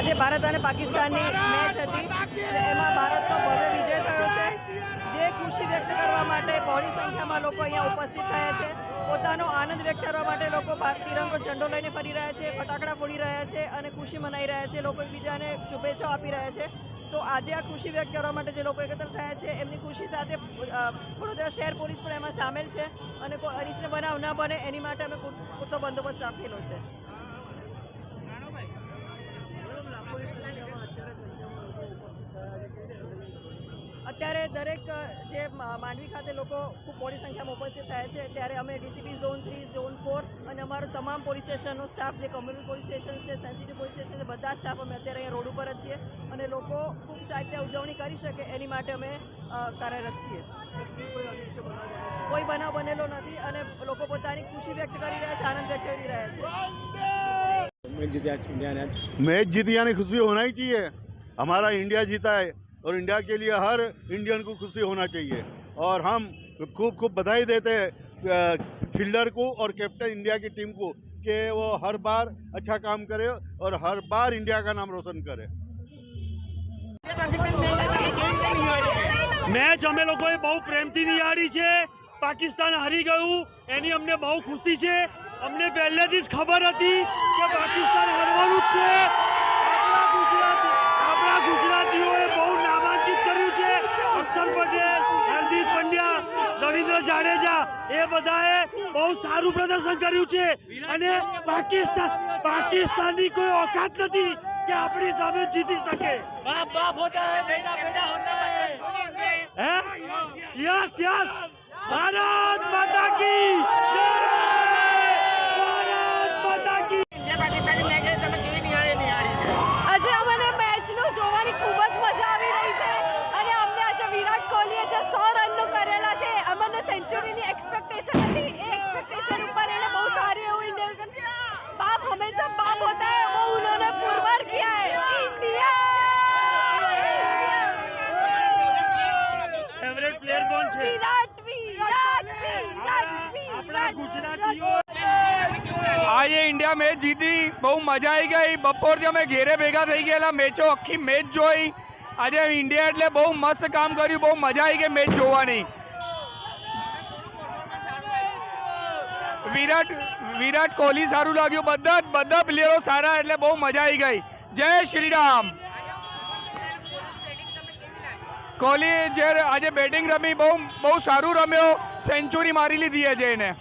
આજે ભારત અને પાકિસ્તાનની મેચ હતી એમાં ભારતનો ભવ્ય વિજય થયો છે. જે ખુશી વ્યક્ત કરવા માટે બહોળી સંખ્યામાં લોકો અહીંયા ઉપસ્થિત થયા છે. પોતાનો આનંદ વ્યક્ત કરવા માટે લોકો ભારતીય રંગો ઝંડો લઈને ફરી રહ્યા છે, ફટાકડા ફોડી રહ્યા છે અને ખુશી મનાઈ રહ્યા છે. લોકો એકબીજાને શુભેચ્છાઓ આપી રહ્યા છે. તો આજે આ ખુશી વ્યક્ત કરવા માટે જે લોકો એકત્ર થયા છે, એમની ખુશી સાથે વડોદરા શહેર પોલીસ પણ એમાં સામેલ છે અને કોઈ અનિચ્છનીય બનાવ ન બને, એની માટે અમે પૂરતો બંદોબસ્ત રાખેલો છે. અત્યારે દરેક અ, જે મા- માંડવી ખાતે લોકો ખૂબ મોટી સંખ્યામાં ઉપસ્થિત થયા છે ત્યારે અમે DCP zone three zone four અને અમારો તમામ પોલીસ સ્ટેશનનો સ્ટાફ જે કમ્યુનિટી પોલીસ સ્ટેશન છે સેન્સિટિવ પોલીસ સ્ટેશન છે બધા સ્ટાફ અમે અત્યારે અહીંયા રોડ ઉપર જ છીએ અને લોકો ખૂબ સારી રીતે ઉજવણી કરી શકે એની માટે અમે અ, કાર્યરત છીએ કોઈ બનાવ બનેલો નથી અને લોકો પોતાની ખુશી વ્યક્ત કરી રહ્યા છે આનંદ વ્યક્ત કરી રહ્યા છે मैच जीत यानी खुशी होना ही चाहिए हमारा इंडिया जीता है और इंडिया के लिए हर इंडियन को खुशी होना चाहिए और हम खूब खूब बधाई देते हैं फील्डर को और कैप्टन इंडिया की टीम को कि वो हर बार अच्छा काम करे और हर बार इंडिया का नाम रोशन करे મેચ અમે લોકોએ બહુ પ્રેમથી નિહાળી છે પાકિસ્તાન હારી ગયું એની અમને બહુ ખુશી છે અમને પહેલેથી જ ખબર હતી કે પાકિસ્તાન હારવાનું જ છે આપણા ગુજરાતી આપણા ગુજરાતીઓએ જાડેજા એ બધાએ બહુ સારું પ્રદર્શન કર્યું છે. અને પાકિસ્તાન પાકિસ્તાનની કોઈ ઓકાત નથી કે આપણી સામે જીતી શકે. Yes yes. ભારત માતા કી જય. છે. વિરાટ વિરાટ વિરાટ આપણા વિરાટ ગુજરાતીઓ આજે ઇન્ડિયા મેચ જીતી બહુ મજા આવી ગઈ. બપોરથી અમે ઘેરે ભેગા થઈ ગયેલા મેચો આખી મેચ જોઈ. આજે ઇન્ડિયા એટલે બહુ મસ્ત કામ કર્યું બહુ મજા આવી ગઈ મેચ જોવાની. વિરાટ વિરાટ કોહલી સારું લાગ્યું. બધા જ- બધા પ્લેયરો સારા એટલે બહુ મજા આવી ગઈ. જય શ્રી રામ. કોહલી જે આજે બેટિંગ રમી બહુ બહુ સારું રમ્યો. સેન્ચુરી મારી લીધી છે એને.